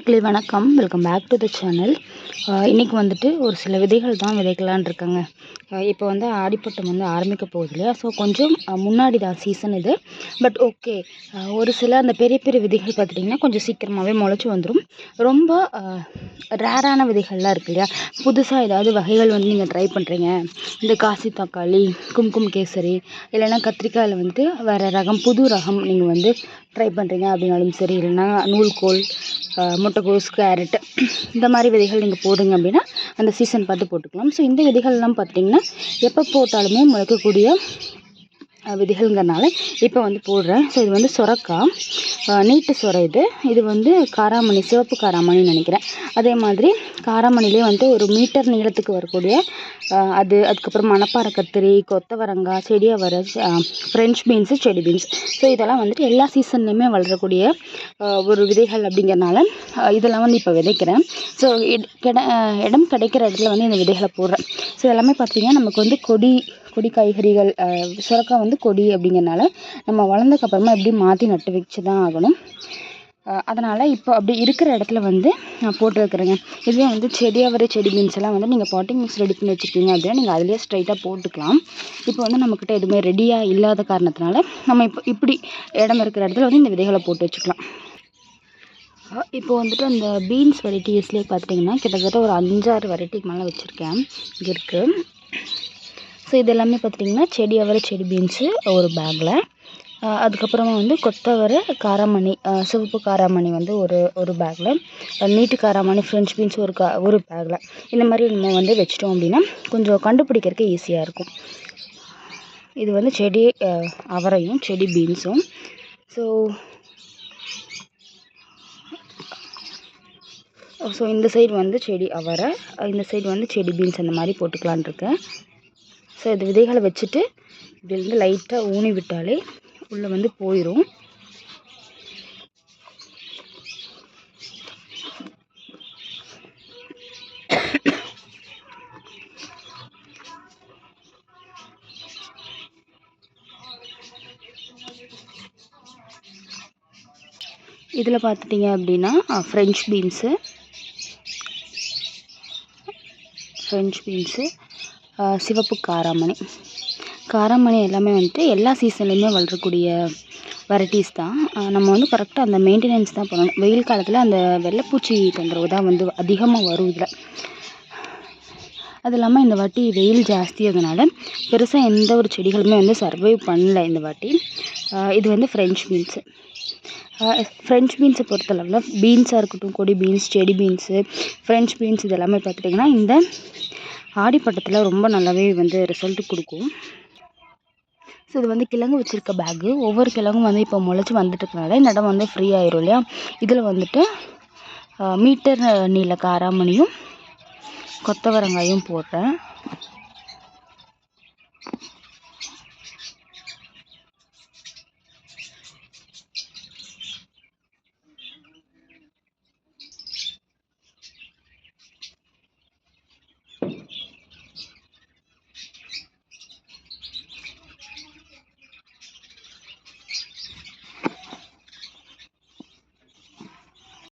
மக்களே வணக்கம். Welcome back to the channel இன்றைக்கி வந்துட்டு ஒரு சில விதைகள் தான் விதைக்கலான் இருக்கேங்க. இப்போ வந்து ஆடிப்பட்டம் வந்து ஆரம்பிக்க போகுது இல்லையா? ஸோ கொஞ்சம் முன்னாடி தான் சீசன் இது. பட் ஓகே ஒரு சில அந்த பெரிய பெரிய விதைகள் பார்த்துட்டிங்கன்னா கொஞ்சம் சீக்கிரமாகவே முளைச்சி வந்துடும் ரொம்ப ரேரான விதைகள்லாம் இருக்குது இல்லையா? புதுசாக ஏதாவது வகைகள் வந்து நீங்கள் ட்ரை பண்ணுறீங்க இந்த காசி தக்காளி கும்கும் கேசரி இல்லைன்னா கத்திரிக்காயில் வந்துட்டு வேறு ரகம் புது ரகம் நீங்கள் வந்து ட்ரை பண்ணுறீங்க அப்படின்னாலும் சரி இல்லைன்னா நூல்கோல் முட்டைக்கோஸ் கேரட் இந்த மாதிரி விதைகள் நீங்கள் போடுங்க அப்படின்னா அந்த சீசன் பார்த்து போட்டுக்கலாம். ஸோ இந்த விதைகள்லாம் பார்த்திங்கன்னா எப்போ போட்டாலுமே முளைக்கக்கூடிய விதைகள்ங்கிறனால இப்போ வந்து போடுறேன். ஸோ இது வந்து சொரக்காய் நீட்டு சொரை இது. இது வந்து காராமணி சிவப்பு காராமணின்னு நினைக்கிறேன். அதே மாதிரி காராமணிலே வந்து ஒரு மீட்டர் நீளத்துக்கு வரக்கூடிய அது அதுக்கப்புறம் மணப்பாறை கத்திரி கொத்தவரங்காய் செடியவரை ஃப்ரெஞ்ச் பீன்ஸு செடி பீன்ஸ் ஸோ இதெல்லாம் வந்துட்டு எல்லா சீசன்லேயுமே வளரக்கூடிய ஒரு விதைகள் அப்படிங்கிறனால இதெல்லாம் வந்து இப்போ விதைக்கிறேன். ஸோ கிட இடம் கிடைக்கிற இடத்துல வந்து இந்த விதைகளை போடுறேன். ஸோ எல்லாமே பார்த்தீங்கன்னா நமக்கு வந்து கொடி கொடி காய்கறிகள் சுரக்காய் வந்து கொடி அப்படிங்கிறனால நம்ம வளர்ந்ததுக்கப்புறமா எப்படி மாற்றி நட்டு வச்சு தான் ஆகணும் அதனால் இப்போ அப்படி இருக்கிற இடத்துல வந்து நான் போட்டு வைக்கிறேங்க இதுவே வந்து செடியாவரை செடி பீன்ஸ் எல்லாம் வந்து நீங்கள் பாட்டிங் மிக்ஸ் ரெடி பண்ணி வச்சுருக்கீங்க அப்படின்னா நீங்கள் அதிலே ஸ்ட்ரைட்டாக போட்டுக்கலாம். இப்போ வந்து நம்மக்கிட்ட எதுவுமே ரெடியாக இல்லாத காரணத்தினால நம்ம இப்போ இப்படி இடம் இருக்கிற இடத்துல வந்து இந்த விதைகளை போட்டு வச்சுக்கலாம். இப்போ வந்துட்டு அந்த பீன்ஸ் வெரைட்டிஸ்லேயே பார்த்துட்டிங்கன்னா கிட்டத்தட்ட ஒரு அஞ்சாறு வெரைட்டிக்கு மேலே வச்சுருக்கேன். இங்கே இருக்குது ஸோ இது எல்லாமே பார்த்துட்டிங்கன்னா செடி அவரை செடி பீன்ஸு ஒரு பேக்கில் அதுக்கப்புறமா வந்து கொத்தவரை காராமணி சிவப்பு காராமணி வந்து ஒரு ஒரு பேக்கில் நீட்டு காராமணி ஃப்ரெஞ்ச் பீன்ஸ் ஒரு கா ஒரு பேக்கில் இந்த மாதிரி நம்ம வந்து வச்சிட்டோம் அப்படின்னா கொஞ்சம் கண்டுபிடிக்கிறதுக்கு ஈஸியாக இருக்கும். இது வந்து செடி அவரையும் செடி பீன்ஸும். ஸோ ஸோ இந்த சைடு வந்து செடி அவரை இந்த சைடு வந்து செடி பீன்ஸ் அந்த மாதிரி போட்டுக்கலான் இருக்கேன் ஸோ இந்த விதைகளை வச்சுட்டு இதுலேருந்து லைட்டாக ஊனி விட்டாலே உள்ளே வந்து போயிடும் இதில் பார்த்துட்டிங்க அப்படின்னா ஃப்ரெஞ்ச் பீன்ஸு ஃப்ரெஞ்ச் பீன்ஸு சிவப்பு காராமணி. காராமணி எல்லாமே வந்துட்டு எல்லா சீசன்லேயுமே வளரக்கூடிய வெரைட்டிஸ் தான். நம்ம வந்து கரெக்டாக அந்த மெயின்டெனன்ஸ் தான் பண்ணணும். வெயில் காலத்தில் அந்த வெள்ளைப்பூச்சி தொந்தரவு தான் வந்து அதிகமாக வரும் இதில். அது இல்லாமல் இந்த வாட்டி வெயில் ஜாஸ்தியாதனால பெருசாக எந்த ஒரு செடிகளுமே வந்து சர்வைவ் பண்ணல இந்த வாட்டி. இது வந்து ஃப்ரெஞ்ச் பீன்ஸு ஃப்ரெஞ்ச் பீன்ஸை பொறுத்தளவில் பீன்ஸாக இருக்கட்டும் கொடி பீன்ஸ் செடி பீன்ஸு ஃப்ரெஞ்ச் பீன்ஸ் இது எல்லாமே பார்த்துட்டிங்கன்னா இந்த ஆடிப்பட்டத்தில் ரொம்ப நல்லாவே வந்து ரிசல்ட் கொடுக்கும். ஸோ இது வந்து கிழங்கு வச்சுருக்க பேக்கு ஒவ்வொரு கிழங்கும் வந்து இப்போ முளைச்சி வந்துட்டுருக்கனால இந்த இடம் வந்து ஃப்ரீ ஆயிரும் இல்லையா? இதில் வந்துட்டு மீட்டர் நீல காராமணியும் கொத்தவரங்காயும் போடுறேன்.